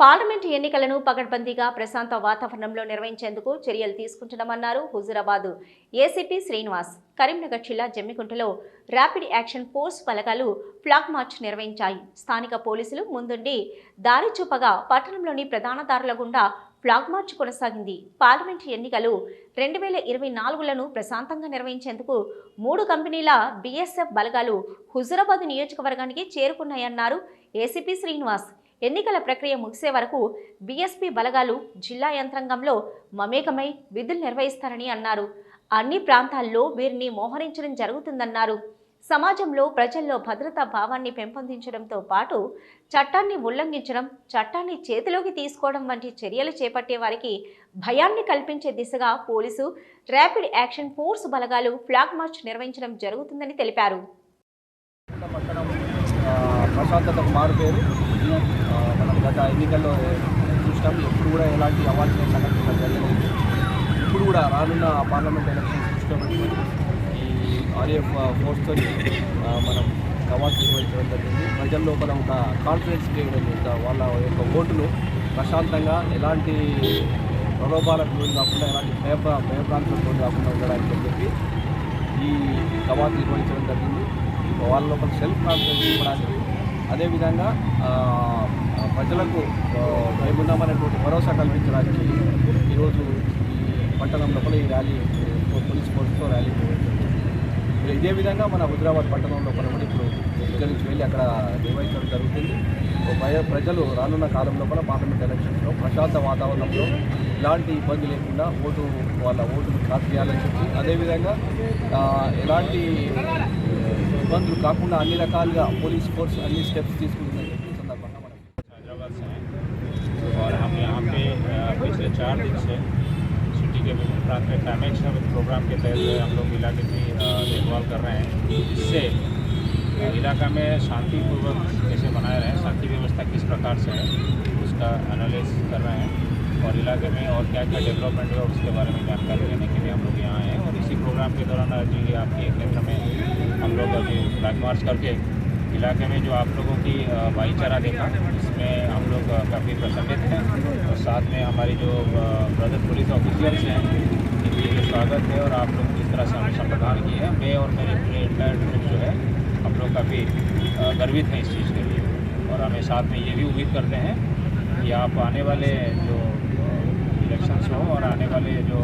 Parliament ఎన్నికలను పకడ్బందీగా ప్రశాంత వాతావరణంలో నిర్వహించేందుకు చర్యలు తీసుకుంటున్నామన్నారు హుజురాబాద్ ఏసీపీ శ్రీనివాస్. కరీంనగర్ జిల్లా జమ్మికుంటలో ర్యాపిడ్ యాక్షన్ ఫోర్స్ బలగాలు ఫ్లాగ్ మార్చ్ నిర్వహించాయి. స్థానిక పోలీసులు ముందుండి దారి చూపగా పట్టణంలోని ప్రధాన దారుల గుండా ఫ్లాగ్ మార్చ్ కొనసాగింది. పార్లమెంటు ఎన్నికలు రెండు వేల ఇరవై నాలుగులను ప్రశాంతంగా నిర్వహించేందుకు మూడు కంపెనీల బీఎస్ఎఫ్ బలగాలు హుజురాబాద్ నియోజకవర్గానికి చేరుకున్నాయన్నారు ఏసీపీ శ్రీనివాస్. ఎన్నికల ప్రక్రియ ముగిసే వరకు బీఎస్పీ బలగాలు జిల్లా యంత్రాంగంలో మమేకమై విధులు నిర్వహిస్తారని అన్నారు. అన్ని ప్రాంతాల్లో వీరిని మోహరించడం జరుగుతుందన్నారు. సమాజంలో ప్రజల్లో భద్రతా భావాన్ని పెంపొందించడంతో పాటు చట్టాన్ని ఉల్లంఘించడం చట్టాన్ని చేతిలోకి తీసుకోవడం వంటి చర్యలు చేపట్టే వారికి భయాన్ని కల్పించే దిశగా పోలీసు ర్యాపిడ్ యాక్షన్ ఫోర్స్ బలగాలు ఫ్లాగ్ మార్చ్ నిర్వహించడం జరుగుతుందని తెలిపారు. గత ఎన్నికల్లో చూసినాం ఎప్పుడు కూడా ఎలాంటి అవాంఛనీయ సంఘటన జరగలేదు ఇప్పుడు కూడా రానున్న పార్లమెంట్ ఎలక్షన్ దృష్టిలో ఈ ఆర్ఎఫ్ ఫోర్స్తో మనం కవాత్ నిర్వహించడం జరిగింది. ప్రజల లోపల ఒక కాన్ఫిడెన్స్ క్రియేట్ వాళ్ళ యొక్క ఓటును ప్రశాంతంగా ఎలాంటి ప్రలోభాలకు లోను కాకుండా ఎలాంటి భయప భయప్రాంతాలకు లోను కాకుండా ఉండడానికి చెప్పి ఈ కవాత్ నిర్వహించడం జరిగింది. వాళ్ళ లోపల సెల్ఫ్ కాన్ఫిడెన్స్ ఇవ్వడానికి అదేవిధంగా ప్రజలకు మేమున్నామనేటువంటి భరోసా కల్పించడానికి ఈరోజు ఈ పట్టణం లోపల ఈ ర్యాలీ పోలీస్ ఫోర్స్తో ర్యాలీ నిర్వహించడం ఇదే విధంగా మన హైదరాబాద్ పట్టణం లోపల కూడా ఇప్పుడు ఇక్కడి నుంచి వెళ్ళి అక్కడ నిర్వహించడం జరుగుతుంది. ప్రజలు రానున్న కాలం లోపల పార్లమెంట్ ఎలక్షన్స్లో ప్రశాంత వాతావరణంలో ఎలాంటి ఇబ్బంది లేకుండా ఓటు వాళ్ళ ఓటును కాస్ట్ చేయాలని చెప్పి అదేవిధంగా ఎలాంటి ఇబ్బందులు కాకుండా అన్ని రకాలుగా పోలీస్ ఫోర్స్ అన్ని స్టెప్స్ తీసుకుంటుందని చెప్పి ఈ సందర్భంగా మనం हैदराबाद से हैं और हम यहाँ पे अ, पिछले चार दिन से सिटी के विभिन्न प्रांत में क्लाइमेट प्रोग्राम के तहत हम लोग इलाके की अ, देखभाल कर रहे हैं जिससे अ, इलाका में शांतिपूर्वक कैसे बनाए रहें शांति व्यवस्था किस प्रकार से है उसका एनालिस कर रहे हैं और इलाके में और क्या क्या डेवलपमेंट हुआ उसके बारे में जानकारी लेने के लिए हम लोग यहाँ आए हैं और इसी प्रोग्राम के दौरान आज ये आपके केंद्र में हम लोग अभी फ्लैग मार्च करके इलाके में जो आप लोगों की भाईचारा देखा इसमें हम लोग काफ़ी प्रसन्नित हैं और साथ में हमारी जो ब्रदर पुलिस ऑफिसर्स हैं, इनकी जो स्वागत है और आप लोग जिस तरह से हमें संप्रदान किए हैं। मैं और मेरे पूरे ग्रुप जो है, हम लोग काफ़ी गर्वित हैं इस चीज़ के लिए और हमें साथ में ये भी उम्मीद करते हैं कि आप आने वाले जो इलेक्शंस हो और आने वाले जो